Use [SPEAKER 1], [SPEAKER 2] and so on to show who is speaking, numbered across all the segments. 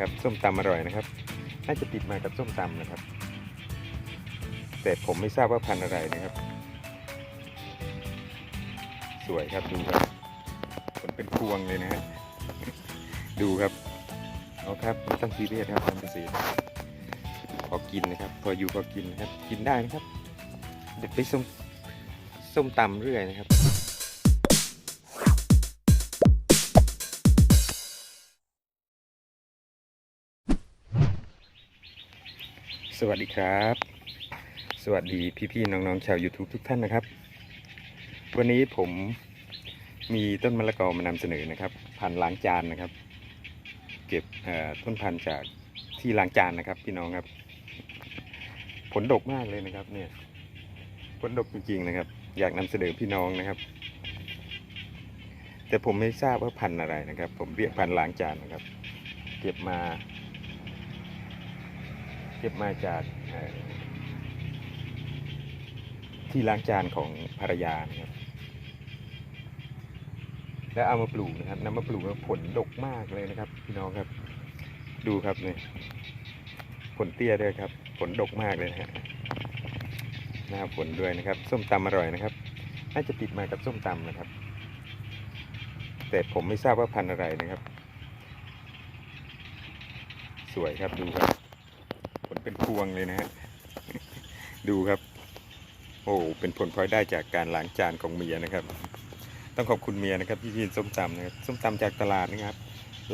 [SPEAKER 1] นะครับ ส้มตำอร่อยนะครับ น่าจะติดมากับส้มตำนะครับ แต่ผมไม่ทราบว่าพันธุ์อะไรนะครับ สวยครับดูครับผลเป็นพวงเลยนะฮะดูครับเอาครับไม่ต้องซีเรียสครับทำเกษตรพอกินนะครับ พออยู่พอกินนะครับ กินได้นะครับ เด็ดไปส้มส้มตำเรื่อยนะครับ สวัสดีครับ สวัสดีพี่ๆน้องๆชาว YouTube ทุกท่านนะครับ วันนี้ผมมีต้นมะละกอมานำเสนอนะครับ พันธ์ล้างจานนะครับ เก็บต้นพันธุ์จากที่ล้างจานนะครับ พี่น้องครับ ผลดกมากเลยนะครับ เนี่ยผลดกจริงๆนะครับ อยากนำเสนอพี่น้องนะครับ แต่ผมไม่ทราบว่าพันธุ์อะไรนะครับ ผมเรียกพันธ์ล้างจานนะครับ เก็บมา เก็บมาจากที่ล้างจานของภรรยานะครับแล้วเอามาปลูกนะครับนำมาปลูกแล้วผลดกมากเลยนะครับพี่น้องครับ ดูครับเนี่ยผลเตี้ยด้วยครับ ผลดกมากเลยนะฮะหน้าผลด้วยนะครับ ส้มตำอร่อยนะครับ น่าจะติดมากับส้มตำนะครับ แต่ผมไม่ทราบว่าพันธุ์อะไรนะครับ สวยครับดูครับ ผลเป็นพวงเลยนะฮะ ดูครับ โอ้เป็นผลพลอยได้จากการล้างจานของเมียนะครับ ต้องขอบคุณเมียนะครับที่กินส้มตำนะครับส้มตำจากตลาดนะครับ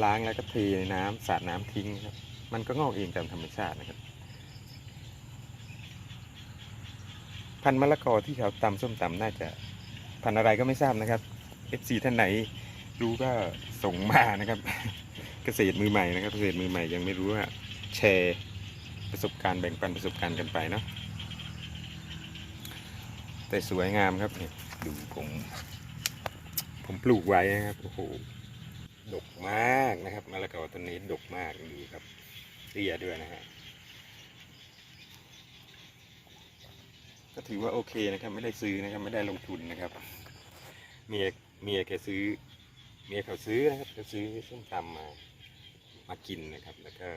[SPEAKER 1] ล้างแล้วก็เทนน้ำสาดน้ำทิ้งนะครับ มันก็งอกเองตามธรรมชาตินะครับ พันมะละกอที่เขาตำส้มตำน่าจะพันอะไรก็ไม่ทราบนะครับ FC ท่านไหนรู้ก็ส่งมานะครับ เกษตรมือใหม่นะครับ เกษตรมือใหม่ยังไม่รู้ว่าแชร์ ประสบการณ์แบ่งปันประสบการณ์กันไปเนาะแต่สวยงามครับเนี่ยดูผมผมปลูกไว้นะครับโอ้โหดกมากนะครับมะละกอต้นนี้ดกมากดูครับเตี้ยด้วยนะฮะก็ถือว่าโอเคนะครับ ไม่ได้ซื้อนะครับ ไม่ได้ลงทุนนะครับ เมียเมียแกซื้อ เมียเขาซื้อนะครับเขาซื้อส้มตำมามากินนะครับ แล้วก็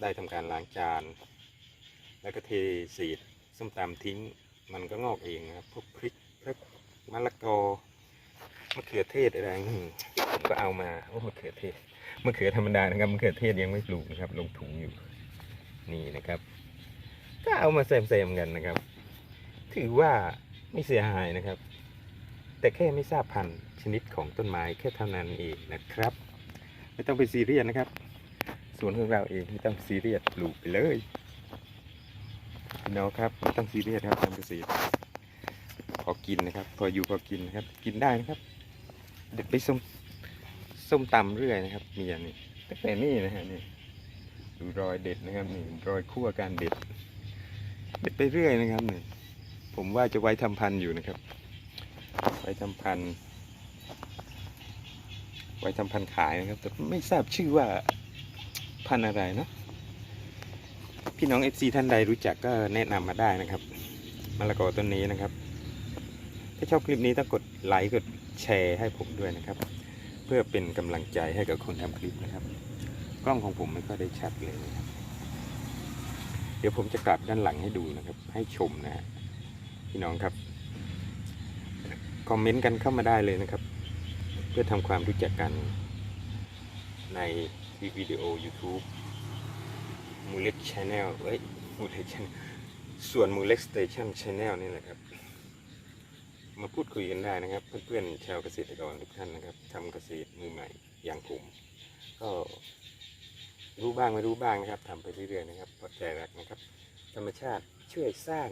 [SPEAKER 1] ได้ทำการล้างจาน แล้วก็เทสีดส้มตำทิ้ง มันก็งอกเองนะครับพวกพริกพริกมะละกอมะเขือเทศอะไรนี่ผมก็เอามาโอ้มะเขือเทศมะเขือธรรมดานะครับมะเขือเทศยังไม่ปลูกนะครับ ลงถุงอยู่นี่นะครับ ก็เอามาแซมๆกันนะครับ ถือว่าไม่เสียหายนะครับ แต่แค่ไม่ทราบพันธุ์ชนิดของต้นไม้แค่เท่านั้นเองนะครับ ไม่ต้องไปซีเรียสนะครับ สวนของเราเองไม่ต้องซีเรียสปลูกไปเลยพี่น้องครับไม่ต้องซีเรียสครับทำเกษตรพอกินนะครับ พออยู่พอกินนะครับ กินได้นะครับ เด็ดไปส้มส้มตำเรื่อยนะครับเมียนี่ตั้งแต่นี่นะฮะนี่ดูรอยเด็ดนะครับนี่รอยคั่วการเด็ด เด็ดไปเรื่อยนะครับนี่ผมว่าจะไว้ทำพันธุ์อยู่นะครับ ไว้ทำพันธุ์ไว้ทำพันธุ์ขายนะครับ แต่ไม่ทราบชื่อว่า พันอะไรเนาะพี่น้อง FC ท่านใดรู้จักก็แนะนำมาได้นะครับมะละกอต้นนี้นะครับ ถ้าชอบคลิปนี้ต้องกดไลค์กดแชร์ให้ผมด้วยนะครับ เพื่อเป็นกำลังใจให้กับคนทำคลิปนะครับ กล้องของผมไม่ค่อยได้ชัดเลยนะครับ เดี๋ยวผมจะกลับด้านหลังให้ดูนะครับ ให้ชมนะฮะพี่น้องครับคอมเมนต์กันเข้ามาได้เลยนะครับ เพื่อทำความรู้จักกันใน วิดีโอ YouTube มูเล็กชาแนลเอ้ยมูเล็กชส่วนมูเล็กสเตชันชาแนลนี่แหละครับ มาพูดคุยกันได้นะครับ เพื่อนๆชาวเกษตรกรทุกท่านนะครับทำเกษตรมือใหม่อย่างผมก็รู้บ้างไม่รู้บ้างนะครับทำไปเรื่อยๆนะครับเพราะใจรักนะครับ ธรรมชาติช่วยสร้าง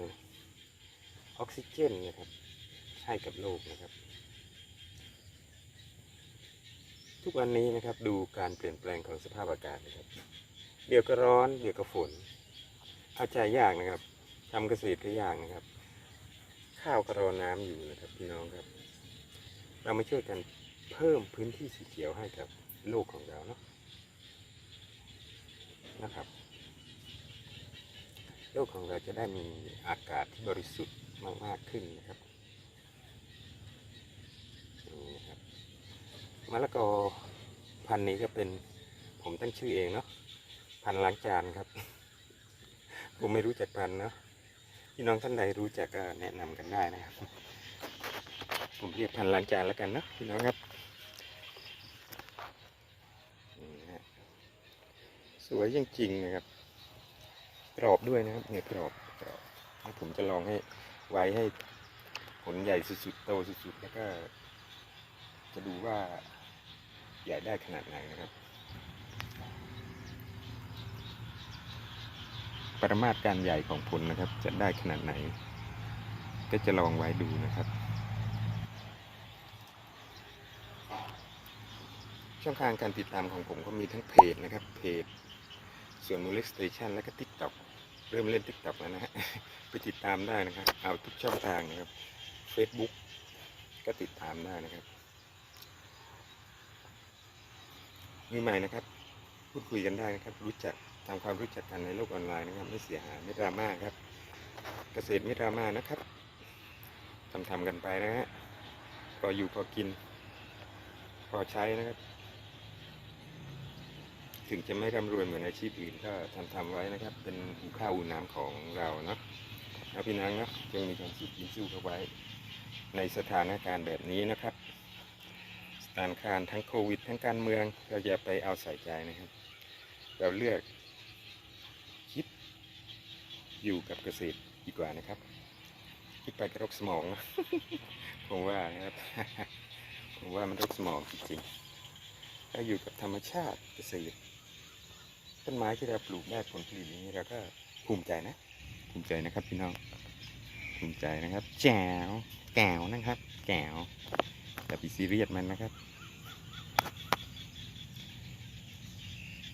[SPEAKER 1] ออกซิเจนนะครับให้กับโลกนะครับ ทุกวันนี้นะครับดูการเปลี่ยนแปลงของสภาพอากาศนะครับ เดี๋ยวก็ร้อนเดี๋ยวก็ฝนเอาใจยากนะครับทำเกษตรก็ยากนะครับ ข้าวก็รอน้ำอยู่นะครับพี่น้องครับ เรามาช่วยกันเพิ่มพื้นที่สีเขียวให้กับโลกของเราเนาะนะครับ โลกของเราจะได้มีอากาศที่บริสุทธิ์มากๆขึ้นนะครับนี่นะครับ มะละกอพันนี้ก็เป็นผมตั้งชื่อเองเนาะพันล้างจานครับ ผมไม่รู้จักพันเนาะพี่น้องท่านใดรู้จักก็แนะนำกันได้นะครับ ผมเรียกพันล้างจานแล้วกันเนาะพี่น้องครับสวยจริงๆนะครับกรอบด้วยนะครับเนี่ยกรอบกรอบแล้วผมจะลองให้ไว้ให้ผลใหญ่สุดๆโตสุดๆแล้วก็จะดูว่า ใหญ่ได้ขนาดไหนนะครับ ปรมาตรการใหญ่ของผลนะครับ จะได้ขนาดไหน ก็จะลองไว้ดูนะครับ ช่องทางการติดตามของผมก็มีทั้งเพจนะครับ เพจส่วนมูลิสเตชันแล้วก็ TikTok เริ่มเล่น TikTok แล้วนะฮะไปติดตามได้นะครับ เอาทุกช่องทางนะครับ Facebook ก็ติดตามได้นะครับ มือใหม่นะครับ พูดคุยกันได้นะครับ รู้จักทำความรู้จักกันในโลกออนไลน์นะครับ ไม่เสียหายไม่ดราม่าครับ เกษตรไม่ดราม่านะครับทำทำกันไปนะฮะพออยู่พอกิน พอใช้นะครับ ถึงจะไม่ร่ำรวยเหมือนอาชีพอื่นก็ทำทำไว้นะครับ เป็นหูข้าวอูน้ำของเราเนาะนะพี่นางเนาะยังมีความสุขยิ้มสู้เข้าไว้ ในสถานการณ์แบบนี้นะครับ สถานการทั้งโควิด ทั้งการเมือง เราอย่าไปเอาใส่ใจนะครับ เราเลือกคิดอยู่กับเกษตรดีกว่านะครับ คิดไปกระรกสมอง ผมว่านะครับผมว่ามันรกสมองจริงๆถ้าอยู่กับธรรมชาติเกษตรต้นไม้ที่เราปลูกได้ผลผลิตอย่างนี้เราก็ภูมิใจนะ ภูมิใจนะครับพี่น้องภูมิใจนะครับ แจ๋วแก้วนะครับ แก้ว แต่าไปซีเรียสมันนะครับ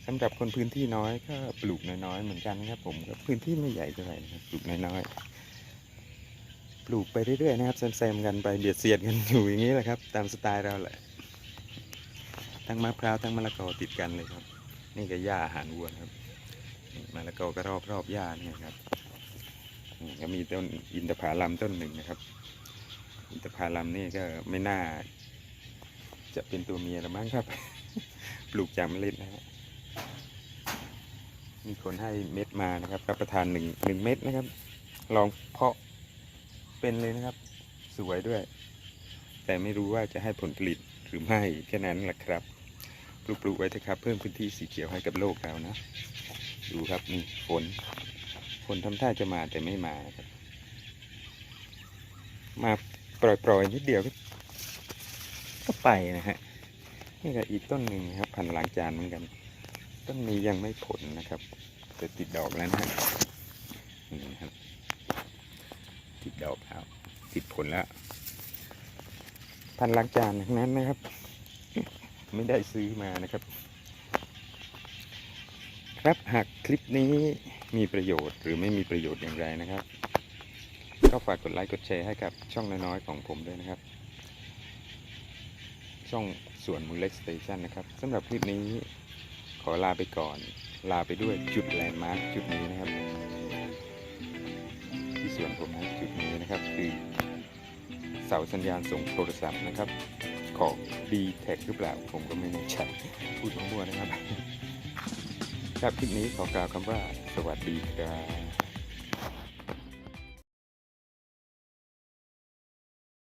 [SPEAKER 1] สำหรับคนพื้นที่น้อยก็ปลูกน้อยๆเหมือนกันนะครับผมก็พื้นที่ไม่ใหญ่เท่าไหร่นะครับปลูกน้อยๆปลูกไปเรื่อยๆนะครับแซมๆกันไปเบียดเสียดกันอยู่อย่างนี้แหละครับ ตามสไตล์เราแหละทั้งมะพร้าวทั้งมะละกอติดกันเลยครับ นี่ก็หญ้าอาหารวัวครับมะละกอก็รอบๆหญ้าเนี่ยครับก็มีต้นอินทผลัมต้นหนึ่งนะครับ อินทผลัมนี่ก็ไม่น่า จะเป็นตัวเมียละมั้งครับ ปลูกจากเมล็ดนะฮะมีคนให้เม็ดมานะครับรับประทานหนึ่งหนึ่งเม็ดนะครับ ลองเพาะเป็นเลยนะครับ สวยด้วย แต่ไม่รู้ว่าจะให้ผลผลิตหรือไม่แค่นั้นแหละครับปลูกปลูกไว้เถอะครับ เพิ่มพื้นที่สีเขียวให้กับโลกเรานะ ดูครับนี่ฝนฝนทำท่าจะมาแต่ไม่มานะครับ มา ปล่อยๆนิดเดียวก็ไปนะฮะนี่ก็อีกต้นหนึ่งครับพันหล้างจานเหมือนกัน ต้นนี้ยังไม่ผลนะครับแต่ติดดอกแล้วนะฮะนี่นะครับติดดอกแล้วติดผลแล้ว พันหล้างจานทั้งนั้นนะครับ ไม่ได้ซื้อมานะครับ ครับหากคลิปนี้มีประโยชน์หรือไม่มีประโยชน์อย่างไรนะครับ ก็ฝากกดไลค์กดแชร์ให้กับช่องน้อยๆของผมด้วยนะครับ ช่องสวนมูลเล็กสเตชันนะครับสำหรับคลิปนี้ขอลาไปก่อน ลาไปด้วยจุดแลนด์มาร์คจุดนี้นะครับ ที่สวนผมนะจุดนี้นะครับคือเสาสัญญาณส่งโทรศัพท์นะครับ ของ d t แท็หรือเปล่า ผมก็ไม่แน่ใจพูดมั่วๆนะครับ ครับคลิปนี้ขอกล่าวคำว่าสวัสดีครับ